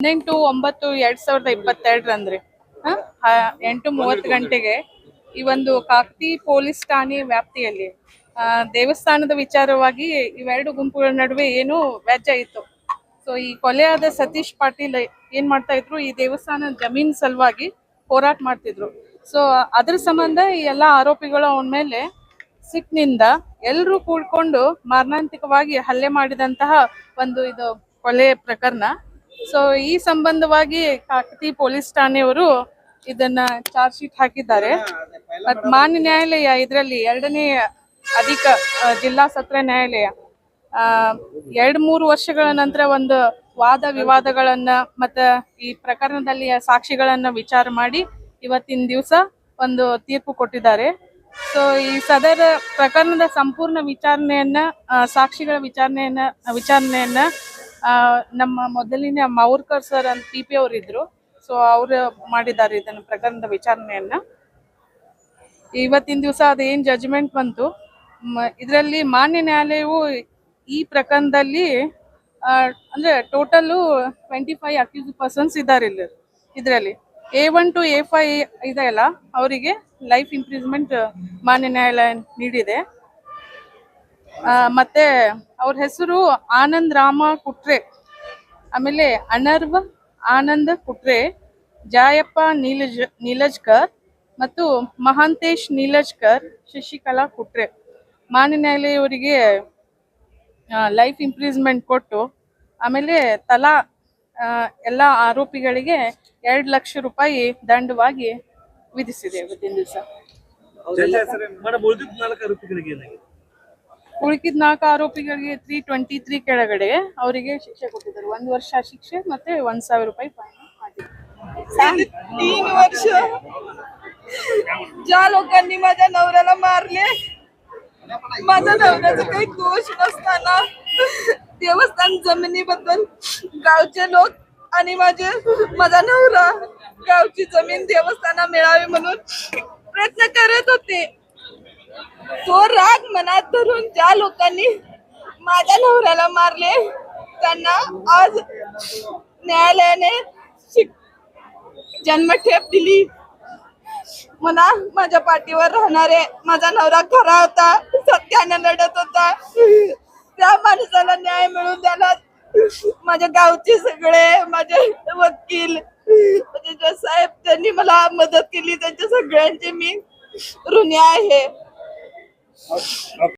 ಹದಿನೆಂಟು, ಒಂಬತ್ತು, ಎರಡ್ ಸಾವಿರದ ಇಪ್ಪತ್ತೆರಡರಂದ್ರಿ. ಎಂಟು, ಮೂವತ್ತು ಗಂಟೆಗೆ ಈ ಒಂದು ಕಾಕ್ತಿ ಪೊಲೀಸ್ ಠಾಣೆ ವ್ಯಾಪ್ತಿಯಲ್ಲಿ ದೇವಸ್ಥಾನದ ವಿಚಾರವಾಗಿ ಇವೆರಡು ಗುಂಪುಗಳ ನಡುವೆ ಏನು ವ್ಯಾಜ್ಯ ಇತ್ತು. ಸೊ ಈ ಕೊಲೆಯಾದ ಸತೀಶ್ ಪಾಟೀಲ್ ಏನ್ ಮಾಡ್ತಾ ಇದ್ರು, ಈ ದೇವಸ್ಥಾನ ಜಮೀನ್ ಸಲುವಾಗಿ ಹೋರಾಟ ಮಾಡ್ತಿದ್ರು. ಸೊ ಅದ್ರ ಸಂಬಂಧ ಈ ಎಲ್ಲ ಆರೋಪಿಗಳು ಅವನ ಮೇಲೆ ಸಿಟ್ಟಿನಿಂದ ಎಲ್ಲರೂ ಕೂಡ್ಕೊಂಡು ಮಾರಣಾಂತಿಕವಾಗಿ ಹಲ್ಲೆ ಮಾಡಿದಂತಹ ಒಂದು ಇದು ಕೊಲೆ ಪ್ರಕರಣ. ಸೊ ಈ ಸಂಬಂಧವಾಗಿ ಕಾಕತಿ ಪೊಲೀಸ್ ಠಾಣೆಯವರು ಇದನ್ನ ಚಾರ್ಜ್ ಶೀಟ್ ಹಾಕಿದ್ದಾರೆ. ಮತ್ ಮಾನ್ಯ ನ್ಯಾಯಾಲಯ ಇದರಲ್ಲಿ ಎರಡನೇ ಅಧಿಕ ಜಿಲ್ಲಾ ಸತ್ರ ನ್ಯಾಯಾಲಯ ಎರಡ್ ಮೂರು ವರ್ಷಗಳ ನಂತರ ಒಂದು ವಾದ ವಿವಾದಗಳನ್ನ ಮತ್ತ ಈ ಪ್ರಕರಣದಲ್ಲಿ ಸಾಕ್ಷಿಗಳನ್ನ ವಿಚಾರ ಮಾಡಿ ಇವತ್ತಿನ ದಿವಸ ಒಂದು ತೀರ್ಪು ಕೊಟ್ಟಿದ್ದಾರೆ. ಸೊ ಈ ಸದರ ಪ್ರಕರಣದ ಸಂಪೂರ್ಣ ವಿಚಾರಣೆಯನ್ನ ಸಾಕ್ಷಿಗಳ ವಿಚಾರಣೆಯನ್ನ ವಿಚಾರಣೆಯನ್ನ ನಮ್ಮ ಮೊದಲಿನ ಮೌರ್ಕರ್ ಸರ್ ಅಂತ ಪಿ ಪಿ ಅವರಿದ್ರು ಸೊ ಅವರು ಮಾಡಿದ್ದಾರೆ ಇದನ್ನು ಪ್ರಕರಣದ ವಿಚಾರಣೆಯನ್ನ. ಇವತ್ತಿನ ದಿವಸ ಅದೇನ್ ಜಜ್ಮೆಂಟ್ ಬಂತು? ಇದರಲ್ಲಿ ಮಾನ್ಯ ನ್ಯಾಯಾಲಯವು ಈ ಪ್ರಕರಣದಲ್ಲಿ ಅಂದ್ರೆ total twenty five accused persons ಇದ್ದಾರೆ ಇಲ್ಲಿ, ಇದರಲ್ಲಿ. A one to A five ಇದೆ ಅಲ್ಲ ಅವರಿಗೆ ಲೈಫ್ ಇಂಪ್ರೂವ್ಮೆಂಟ್ ಮಾನ್ಯ ನ್ಯಾಯಾಲಯ ನೀಡಿದೆ. ಮತ್ತೆ ಅವ್ರ ಹೆಸರು ಆನಂದ್ ರಾಮ ಕುಟ್ರೆ. ಆಮೇಲೆ ಅನರ್ವ ಆನಂದ್ ಕುಟ್ರೆ ಜಾಯಪ್ಪ ನೀಲಜ್ ನೀಲಜ್ಕರ್ ಮತ್ತು ಮಹಾಂತೇಶ್ ನೀಲಜ್ಕರ್ ಶಶಿಕಲಾ ಕುಟ್ರೆ. ಮಾನ್ಯ ನ್ಯಾಯಾಲಯವರಿಗೆ ಲೈಫ್ ಇಂಪ್ರೂವ್ಮೆಂಟ್ ಕೊಟ್ಟು ಆಮೇಲೆ ತಲಾ ಆ, ಎಲ್ಲ ಆರೋಪಿಗಳಿಗೆ ಎರಡು ಲಕ್ಷ ರೂಪಾಯಿ ದಂಡವಾಗಿ ವಿಧಿಸಿದೆ ಇವತ್ತಿನ ದಿವಸ. ಉಳಿಕಿದ ನಾಲ್ಕು ಆರೋಪಿಗಳಿಗೆ ತ್ರೀ ಟ್ವೆಂಟಿ ತ್ರೀ ಕೆಳಗಡೆ ಅವರಿಗೆ ಶಿಕ್ಷೆ ಕೊಟ್ಟಿದ್ದಾರೆ ಒಂದು ವರ್ಷ ಶಿಕ್ಷೆ ಮತ್ತೆ ಒಂದ್ ಸಾವಿರ ರೂಪಾಯಿ ಫೈನ್ साडे तीन वर्ष ज्या लोकांनी माझ्या नवऱ्याला मारले माझ्या नवऱ्याचा काही दोष नसताना देवस्थान जमिनीबद्दल गावचे लोक आणि माझे माझा नवरा गावची जमीन देवस्थाना मिळावी म्हणून प्रयत्न करत होते तो राग मनात धरून ज्या लोकांनी माझ्या नवऱ्याला मारले त्यांना आज न्यायालयाने शिक जन्मठेप दिली. मला माझ्या पाठीवर राहणारे माझा नवरा खरा होता सत्याने लढत होता. त्या माणसाला न्याय मिळून द्यायला माझ्या गावचे सगळे माझे वकील माझे जे साहेब त्यांनी मला मदत केली. त्यांच्या सगळ्यांचे मी ऋणी आहे. 好好。